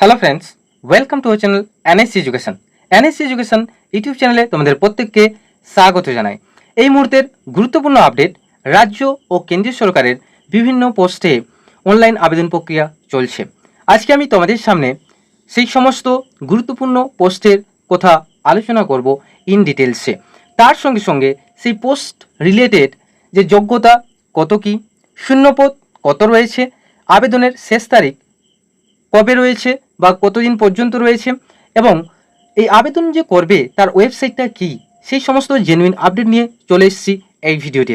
Hello friends welcome to channel NSC education NSC education YouTube চ্যানেলে তোমাদের প্রত্যেককে স্বাগত জানাই। এই মুহূর্তের গুরুত্বপূর্ণ আপডেট রাজ্য ও কেন্দ্রীয় সরকারের বিভিন্ন পোস্টে অনলাইন আবেদন প্রক্রিয়া চলছে। আজকে আমি তোমাদের সামনে সেই সমস্ত গুরুত্বপূর্ণ পোস্টের কথা আলোচনা করব ইন ডিটেলসে তার সঙ্গে সঙ্গে সেই পোস্ট রিলেটেড যে যোগ্যতা কত কি, শূন্যপদ কত রয়েছে, আবেদনের শেষ তারিখ কবে রয়েছে বা কতদিন পর্যন্ত রয়েছে এবং এই আবেদন যে করবে, তার ওয়েবসাইটটা কি? সেই সমস্ত জেনুইন আপডেট নিয়ে চলে এসেছি এই ভিডিওতে।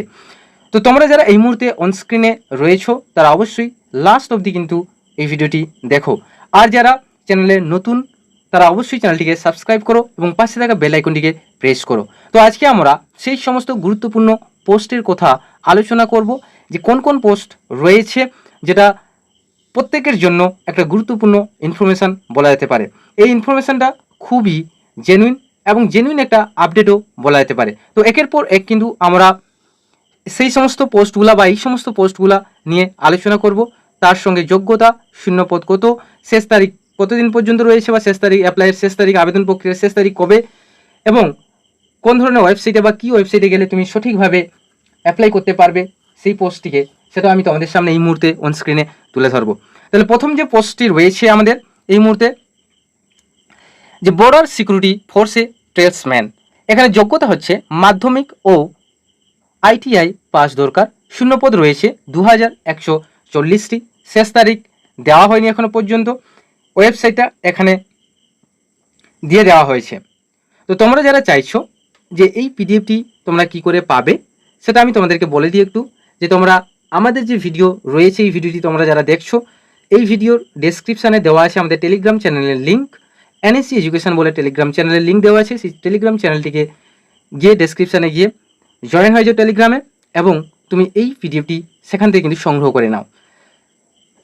তো তোমরা যারা এই মুহূর্তে অনস্ক্রিনে রয়েছো, তারা অবশ্যই লাস্ট অবধি কিন্তু এই ভিডিওটি দেখো। আর যারা চ্যানেলে নতুন, তারা অবশ্যই চ্যানেলটিকে সাবস্ক্রাইব করো এবং পাশে থাকা বেল আইকনটিকে প্রেস করো। তো আজকে আমরা সেই সমস্ত গুরুত্বপূর্ণ পোস্টের কথা আলোচনা করব যে কোন কোন পোস্ট রয়েছে, যেটা প্রত্যেকের জন্য একটা গুরুত্বপূর্ণ ইনফরমেশান বলা যেতে পারে। এই ইনফরমেশানটা খুবই জেনুইন এবং জেনুইন একটা আপডেটও বলা যেতে পারে। তো একের পর এক কিন্তু আমরা সেই সমস্ত পোস্টগুলা বা এই সমস্ত পোস্টগুলা নিয়ে আলোচনা করব। তার সঙ্গে যোগ্যতা, শূন্যপদ কত, শেষ তারিখ কতদিন পর্যন্ত রয়েছে বা শেষ তারিখ অ্যাপ্লাইয়ের শেষ তারিখ, আবেদন প্রক্রিয়ার শেষ তারিখ কবে এবং কোন ধরনের ওয়েবসাইটে বা কী ওয়েবসাইটে গেলে তুমি সঠিকভাবে অ্যাপ্লাই করতে পারবে সেই পোস্টটিকে সেটা আমি তোমাদের সামনে এই মুহূর্তে অন স্ক্রিনে তুলে ধরবো। তাহলে প্রথম যে পোস্টটি রয়েছে আমাদের, এই মুহূর্তে, যে বর্ডার সিকিউরিটি ফোর্সে ট্রেডসম্যান এখানে যোগ্যতা হচ্ছে মাধ্যমিক ও আইটিআই পাস দরকার। শূন্যপদ রয়েছে দু হাজার একশো চল্লিশটি। শেষ তারিখ দেওয়া হয়নি এখনও পর্যন্ত। ওয়েবসাইটটা এখানে দিয়ে দেওয়া হয়েছে। তো তোমরা যারা চাইছো যে এই পিডিএফটি তোমরা কি করে পাবে, সেটা আমি তোমাদেরকে বলে দিই একটু। যে তোমরা আমাদের যে ভিডিও রয়েছে, এই ভিডিওটি তোমরা যারা দেখছ, এই ভিডিওর ডেসক্রিপশানে দেওয়া আছে আমাদের টেলিগ্রাম চ্যানেলের লিঙ্ক এনএসসি এডুকেশন বলে টেলিগ্রাম চ্যানেলের লিঙ্ক দেওয়া আছে। সেই টেলিগ্রাম চ্যানেলটিকে গিয়ে ডেসক্রিপশানে গিয়ে জয়েন হয়ে যাও টেলিগ্রামে এবং তুমি এই পিডিএফটি সেখান থেকে কিন্তু সংগ্রহ করে নাও।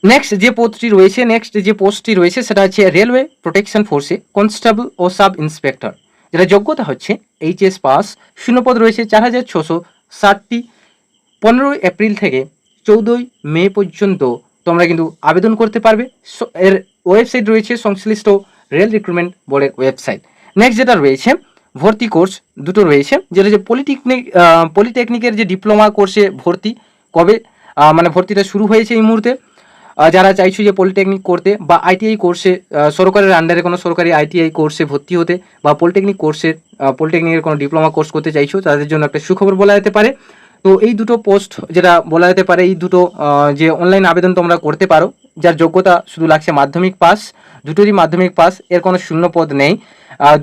নেক্সট যে পোস্টটি রয়েছে নেক্সট যে পোস্টটি রয়েছে, সেটা হচ্ছে রেলওয়ে প্রোটেকশন ফোর্সে কনস্টেবল ও সাব ইন্সপেক্টর যেটা যোগ্যতা হচ্ছে এইচএস পাস শূন্যপদ রয়েছে চার হাজার ছশো ষাটটি। পনেরোই এপ্রিল থেকে চৌদ্দই মে পর্যন্ত তোমরা কিন্তু আবেদন করতে পারবে। এর ওয়েবসাইট রয়েছে সংশ্লিষ্ট রেল রিক্রুটমেন্ট বোর্ডের ওয়েবসাইট। নেক্সট যেটা রয়েছে, ভর্তি কোর্স দুটো রয়েছে, যেটা যে পলিটেকনিক পলিটেকনিকের যে ডিপ্লোমা কোর্সে ভর্তি কবে মানে ভর্তিটা শুরু হয়েছে এই মুহূর্তে। যারা চাইছো যে পলিটেকনিক করতে বা আইটিআই কোর্সে সরকারের আন্ডারে কোনো সরকারি আইটিআই কোর্সে ভর্তি হতে বা পলিটেকনিক কোর্সের পলিটেকনিকের কোনো ডিপ্লোমা কোর্স করতে চাইছো, তাদের জন্য একটা সুখবর বলা যেতে পারে। তো এই দুটো পোস্ট যেটা বলা যেতে পারে, এই দুটো যে অনলাইন আবেদন তোমরা করতে পারো, যার যোগ্যতা শুধু লাগছে মাধ্যমিক পাস দুটোরই মাধ্যমিক পাস এর কোনো শূন্য পদ নেই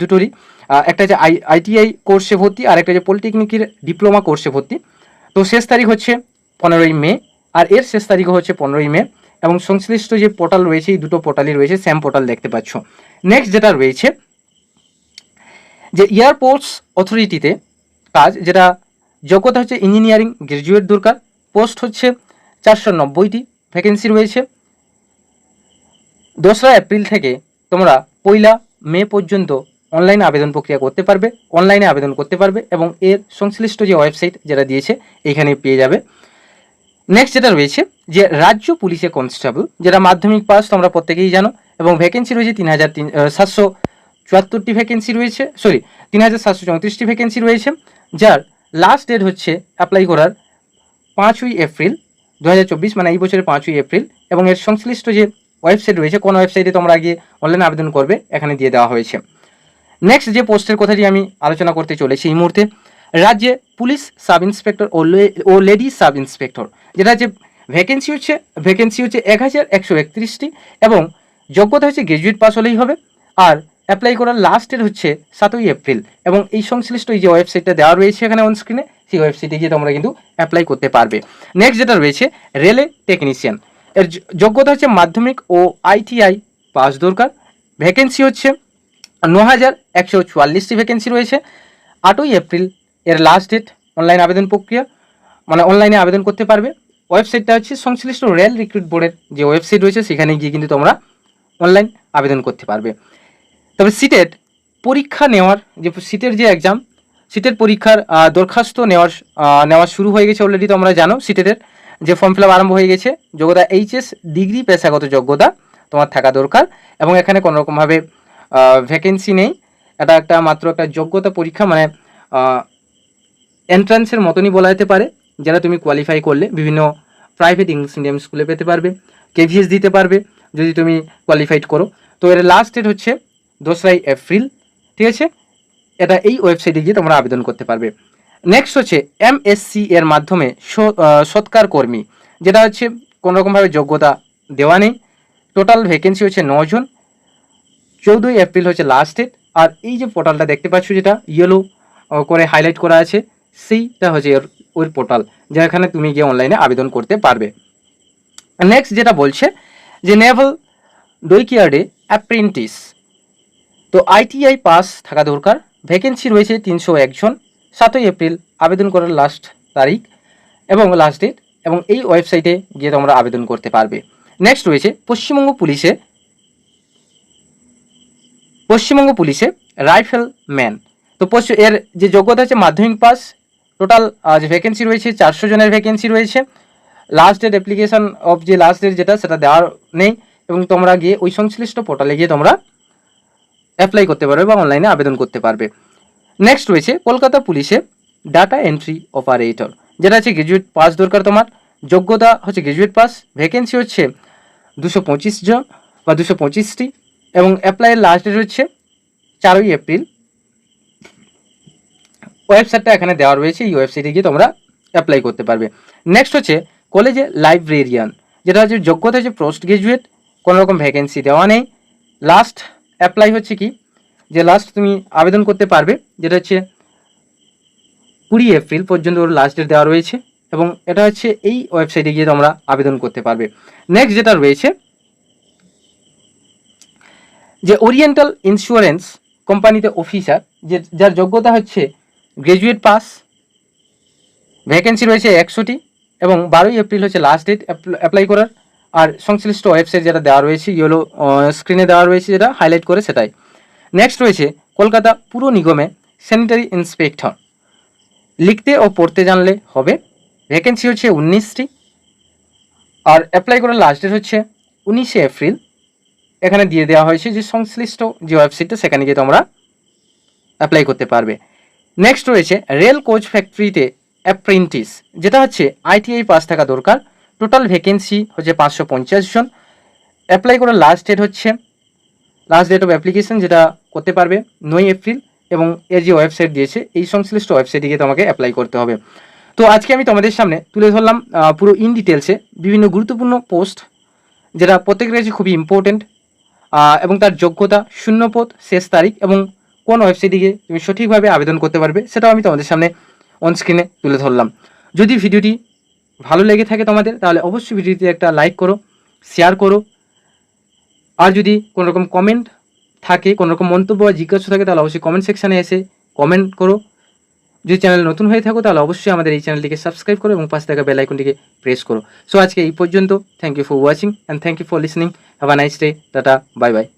দুটোরই। একটা যে আই আইটিআই কোর্সে ভর্তি, আর একটা যে পলিটেকনিকের ডিপ্লোমা কোর্সে ভর্তি। তো শেষ তারিখ হচ্ছে পনেরোই মে, আর এর শেষ তারিখ হচ্ছে পনেরোই মে, এবং সংশ্লিষ্ট যে পোর্টাল রয়েছে, এই দুটো পোর্টালই রয়েছে স্যাম পোর্টাল দেখতে পাচ্ছ। নেক্সট যেটা রয়েছে, যে এয়ারপোর্টস অথরিটিতে কাজ, যেটা যোগ্যতা হচ্ছে ইঞ্জিনিয়ারিং গ্রাজুয়েট দরকার পোস্ট হচ্ছে চারশো নব্বইটি ভ্যাকেন্সি রয়েছে। দোসরা এপ্রিল থেকে তোমরা পয়লা মে পর্যন্ত অনলাইনে আবেদন প্রক্রিয়া করতে পারবে অনলাইনে আবেদন করতে পারবে এবং এর সংশ্লিষ্ট যে ওয়েবসাইট যেটা দিয়েছে এখানে পেয়ে যাবে। নেক্সট যেটা রয়েছে, যে রাজ্য পুলিশে কনস্টেবল যেটা মাধ্যমিক পাস, তোমরা প্রত্যেকেই জানো, এবং ভ্যাকেন্সি রয়েছে তিন হাজার তিন সাতশো চুয়াত্তরটি ভ্যাকেন্সি রয়েছে সরি তিন হাজার সাতশো চৌত্রিশটি ভ্যাকেন্সি রয়েছে, যার লাস্ট ডেট হচ্ছে অ্যাপ্লাই করার পাঁচই এপ্রিল দু হাজার চব্বিশ মানে এই বছরের পাঁচই এপ্রিল এবং এর সংশ্লিষ্ট যে ওয়েবসাইট রয়েছে, কোন ওয়েবসাইটে তোমরা গিয়ে অনলাইনে আবেদন করবে, এখানে দিয়ে দেওয়া হয়েছে। নেক্সট যে পোস্টের কথাটি আমি আলোচনা করতে চলেছি এই মুহূর্তে, রাজ্যে পুলিশ সাব ইন্সপেক্টর ও লেডি সাব ইন্সপেক্টর যেটা যে ভ্যাকেন্সি হচ্ছে ভ্যাকেন্সি হচ্ছে এক হাজার একশো একত্রিশটি এবং যোগ্যতা হচ্ছে গ্রাজুয়েট পাস হলেই হবে, আর অ্যাপ্লাই করার লাস্ট ডেট হচ্ছে সাতই এপ্রিল। এবং এই সংশ্লিষ্ট এই যে ওয়েবসাইটটা দেওয়া রয়েছে এখানে অন স্ক্রিনে সেই ওয়েবসাইটে গিয়ে তোমরা কিন্তু অ্যাপ্লাই করতে পারবে। নেক্সট যেটা রয়েছে রেলে টেকনিশিয়ান এর যোগ্যতা হচ্ছে মাধ্যমিক ও আইটিআই পাস দরকার। ভ্যাকেন্সি হচ্ছে ন হাজার একশো চুয়াল্লিশটি ভ্যাকেন্সি রয়েছে। আটই এপ্রিল এর লাস্ট ডেট অনলাইন আবেদন প্রক্রিয়া। মানে অনলাইনে আবেদন করতে পারবে। ওয়েবসাইটটা হচ্ছে সংশ্লিষ্ট রেল রিক্রুট বোর্ডের যে ওয়েবসাইট রয়েছে, সেখানে গিয়ে কিন্তু তোমরা অনলাইন আবেদন করতে পারবে। তবে সিটের পরীক্ষা নেওয়ার যে সিটের যে এক্সাম সিটের পরীক্ষার দরখাস্ত নেওয়ার নেওয়া শুরু হয়ে গেছে অলরেডি তোমরা জানো সিটেটের যে ফর্ম ফিল আরম্ভ হয়ে গেছে। যোগ্যতা এইচএস ডিগ্রি পেশাগত যোগ্যতা তোমার থাকা দরকার। এবং এখানে কোনো রকমভাবে ভ্যাকেন্সি নেই। এটা একটা মাত্র একটা যোগ্যতা পরীক্ষা মানে এন্ট্রান্সের মতনই বলা যেতে পারে যারা তুমি কোয়ালিফাই করলে বিভিন্ন প্রাইভেট ইংলিশ মিডিয়াম স্কুলে পেতে পারবে কেভিএস দিতে পারবে, যদি তুমি কোয়ালিফাইড করো। তো এর লাস্ট ডেট হচ্ছে দোসরাই এপ্রিল, ঠিক আছে? এটা এই ওয়েবসাইটে গিয়ে তোমরা আবেদন করতে পারবে। নেক্সট হচ্ছে এমএসসি এর মাধ্যমে সৎকার কর্মী, যেটা হচ্ছে কোনোরকমভাবে যোগ্যতা দেওয়া নেই। টোটাল ভ্যাকেন্সি হচ্ছে নজন চৌদ্দই এপ্রিল হচ্ছে লাস্ট ডেট আর এই যে পোর্টালটা দেখতে পাচ্ছ যেটা ইয়েলো করে হাইলাইট করা আছে, সেইটা হচ্ছে এর ওই পোর্টাল যেখানে তুমি গিয়ে অনলাইনে আবেদন করতে পারবে। নেক্সট যেটা বলছে যে নেভাল ডইকিয়ার্ডে অ্যাপ্রেন্টিস তো আইটিআই পাস থাকা দরকার। ভ্যাকেন্সি রয়েছে তিনশো একজন সাতই এপ্রিল আবেদন করার লাস্ট তারিখ এবং লাস্ট ডেট এবং এই ওয়েবসাইটে গিয়ে তোমরা আবেদন করতে পারবে। নেক্সট রয়েছে পশ্চিমবঙ্গ পুলিশে। পশ্চিমবঙ্গ পুলিশে রাইফেল ম্যান তো এর যে যোগ্যতা আছে মাধ্যমিক পাস টোটাল যে ভ্যাকেন্সি রয়েছে চারশো জনের ভ্যাকেন্সি রয়েছে। লাস্ট ডেট অ্যাপ্লিকেশন অফ যে লাস্ট ডেট যেটা, সেটা দেওয়ার নেই এবং তোমরা গিয়ে ওই সংশ্লিষ্ট পোর্টালে গিয়ে তোমরা অ্যাপ্লাই করতে পারবে বা অনলাইনে আবেদন করতে পারবে। নেক্সট রয়েছে কলকাতা পুলিশে ডাটা এন্ট্রি অপারেটর যেটা হচ্ছে গ্রাজুয়েট পাস দরকার তোমার। যোগ্যতা হচ্ছে গ্রাজুয়েট পাস ভ্যাকেন্সি হচ্ছে দুশো পঁচিশ জন বা দুশো পঁচিশটি এবং অ্যাপ্লাইয়ের লাস্ট ডেট হচ্ছে চারই এপ্রিল। ওয়েবসাইটটা এখানে দেওয়া রয়েছে, এই ওয়েবসাইটে গিয়ে তোমরা অ্যাপ্লাই করতে পারবে। নেক্সট হচ্ছে কলেজে লাইব্রেরিয়ান যেটা হচ্ছে যোগ্যতা হচ্ছে পোস্ট গ্রাজুয়েট কোনো রকম ভ্যাকেন্সি দেওয়া নেই। লাস্ট অ্যাপ্লাই হচ্ছে কি? যে লাস্ট তুমি আবেদন করতে পারবে, যেটা হচ্ছে কুড়ি এপ্রিল পর্যন্ত ওর লাস্ট ডেট দেওয়া রয়েছে এবং এটা হচ্ছে এই ওয়েবসাইটে গিয়ে তোমরা আবেদন করতে পারবে। নেক্সট যেটা রয়েছে, যে ওরিয়েন্টাল ইন্স্যুরেন্স কোম্পানিতে অফিসার যে যার যোগ্যতা হচ্ছে গ্রাজুয়েট পাস ভ্যাকেন্সি রয়েছে একশোটি এবং বারোই এপ্রিল হচ্ছে লাস্ট ডেট অ্যাপ্লাই করার। আর সংশ্লিষ্ট ওয়েবসাইট যেটা দেওয়া রয়েছে ইয়েলো স্ক্রিনে দেওয়া রয়েছে যেটা হাইলাইট করে সেটাই। নেক্সট রয়েছে কলকাতা পুর নিগমে স্যানিটারি ইন্সপেক্টর লিখতে ও পড়তে জানলে হবে। ভ্যাকেন্সি হচ্ছে উনিশটি। আর অ্যাপ্লাই করার লাস্ট ডেট হচ্ছে উনিশে এপ্রিল। এখানে দিয়ে দেওয়া হয়েছে যে সংশ্লিষ্ট যে ওয়েবসাইটটা সেখানে গিয়ে তোমরা অ্যাপ্লাই করতে পারবে। নেক্সট রয়েছে রেল কোচ ফ্যাক্টরিতে অ্যাপ্রেন্টিস যেটা হচ্ছে আইটিআই পাস থাকা দরকার। টোটাল ভ্যাকেন্সি হচ্ছে পাঁচশো পঞ্চাশ জন। অ্যাপ্লাই করার লাস্ট ডেট হচ্ছে লাস্ট ডেট অফ অ্যাপ্লিকেশন যেটা করতে পারবে নয় এপ্রিল এবং এর যে ওয়েবসাইট দিয়েছে, এই সংশ্লিষ্ট ওয়েবসাইটে গিয়ে তোমাকে অ্যাপ্লাই করতে হবে। তো আজকে আমি তোমাদের সামনে তুলে ধরলাম পুরো ইন ডিটেলসে বিভিন্ন গুরুত্বপূর্ণ পোস্ট যেটা প্রত্যেকের কাছে খুবই ইম্পর্টেন্ট এবং তার যোগ্যতা, শূন্যপদ, শেষ তারিখ এবং কোন ওয়েবসাইটে গিয়ে তুমি সঠিকভাবে আবেদন করতে পারবে, সেটাও আমি তোমাদের সামনে অনস্ক্রিনে তুলে ধরলাম। যদি ভিডিওটি ভালো লেগে থাকে তোমাদের, তাহলে অবশ্যই ভিডিওটি একটা লাইক করো শেয়ার করো। আর যদি কোনো রকম কমেন্ট থাকে কোনো রকম মন্তব্য বা জিজ্ঞাসা থাকে, তাহলে অবশ্যই কমেন্ট সেকশানে এসে কমেন্ট করো। যদি চ্যানেল নতুন হয়ে থাকো, তাহলে অবশ্যই আমাদের এই চ্যানেলটিকে সাবস্ক্রাইব করো এবং পাশে থাকা বেল আইকনটিকে প্রেস করো। সো আজকে এই পর্যন্ত thank you for watching and thank you for listening have a nice day tata bye by